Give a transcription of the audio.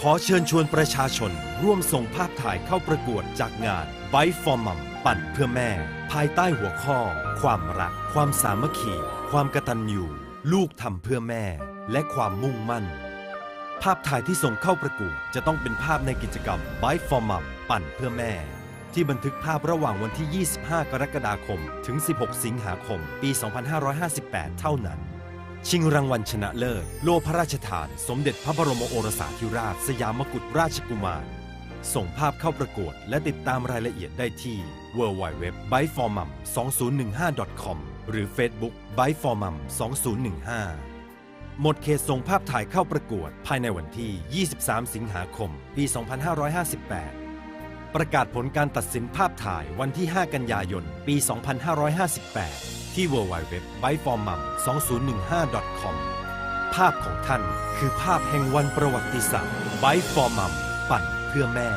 ขอเชิญชวนประชาชน ร่วมส่งภาพถ่ายเข้าประกวดจากงาน b i for Mom ปั่นเพื่อแม่ ภายใต้หัวข้อ ความรัก ความสามัคคี ความกตัญญูลูกทำเพื่อแม่ และความมุ่งมั่น ภาพถ่ายที่ส่งเข้าประกวดจะต้องเป็นภาพในกิจกรรม b i for Mom ปั่นเพื่อแม่ ที่บันทึกภาพระหว่างวันที่ 25 กรกฎาคม ถึง 16 สิงหาคม ปี 2558 เท่านั้น ชิงรางวัลชนะเลิศ โลพระราชทาน สมเด็จพระบรมโอรสาธิราช สยามกุฎราชกุมาร ส่งภาพเข้าประกวด และติดตามรายละเอียดได้ที่ www b y f o r m u m 2015 com หรือ Facebook b y f o r m u m 2015 หมดเขตส่งภาพถ่ายเข้าประกวดภายในวันที่ 23 สิงหาคม ปี 2558 ประกาศผลการตัดสินภาพถ่ายวันที่ 5 กันยายน ปี 2558 ที่ www b y f o r m u m 2015 com ภาพของท่านคือภาพแห่งวันประวัติศาสตร์ b y f o r m u m ปั่นเพื่อแม่